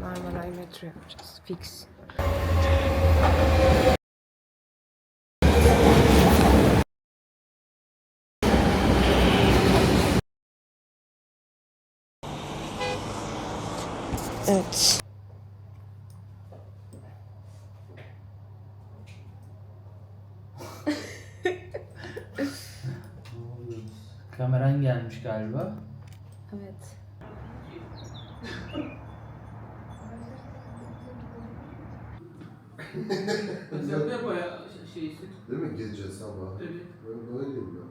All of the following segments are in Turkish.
Marmaray metro yapacağız. Fix. Evet. Kameran gelmiş galiba. Evet. Hesap yap ya şeysi. Değil mi? Gece, sabah. Evet. Ben öyle diyeyim ya.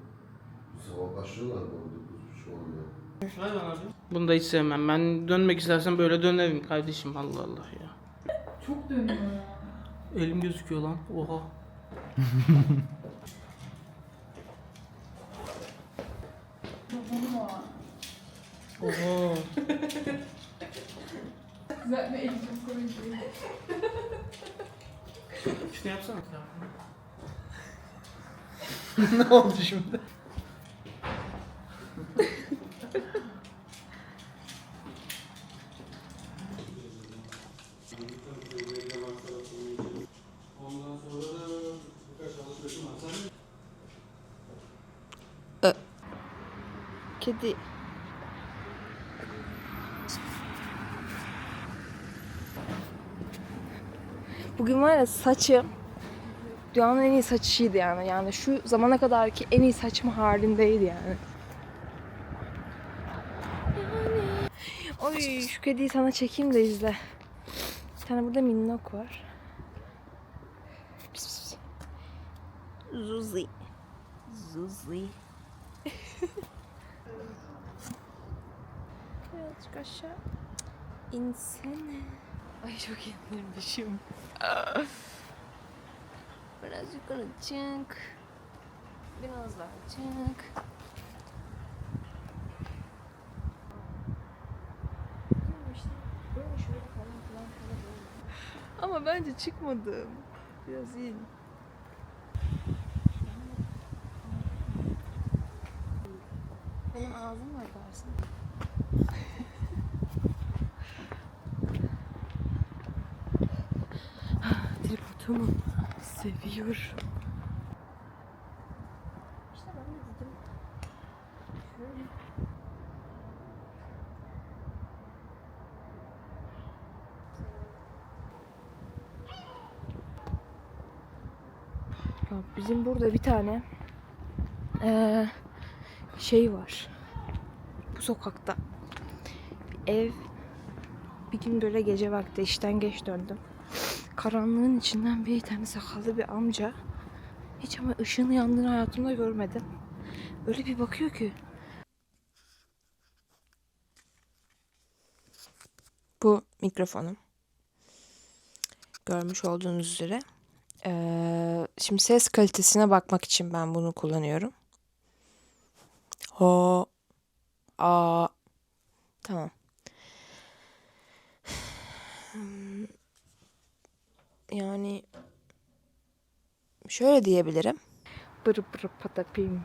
Sabah başlıyorlar bu arada. Şu anda. Ver bana bir. Bunu da hiç sevmem. Ben dönmek istersen böyle dönerim kardeşim. Allah Allah ya. Çok dönüyor ya. Elim gözüküyor lan. Oha. Babam var. Oha. Güzel bir eğitim koyucu. Şunu yapsana. ne oldu şimdi? Kedi. Bugün var ya saçım dünyanın en iyi saçıydı yani. Yani şu zamana kadarki en iyi saçım halindeydi yani. Oy şu kediyi sana çekeyim de izle. Bir tane burada minnok var. Zuzi. Zuzi. Birazcık aşağı insene. Ay çok indirmişim. Biraz yukarı çık. Biraz daha çık. Ama bence çıkmadım. Biraz in. Benim ağzım var dersin. Tripodumu seviyorum. İşte ben de dedim. Şöyle. Ya bizim burada bir tane eee, şey var. Bu sokakta bir ev. Bir gün böyle gece vakti işten geç döndüm. Karanlığın içinden bir tane sakallı bir amca. Hiç ama ışığını yandığını hayatımda görmedim. Öyle bir bakıyor ki. Bu mikrofonum. Görmüş olduğunuz üzere. Ee, şimdi ses kalitesine bakmak için ben bunu kullanıyorum. Ho. A. Tamam. Yani şöyle diyebilirim. Bırı bırı patapim.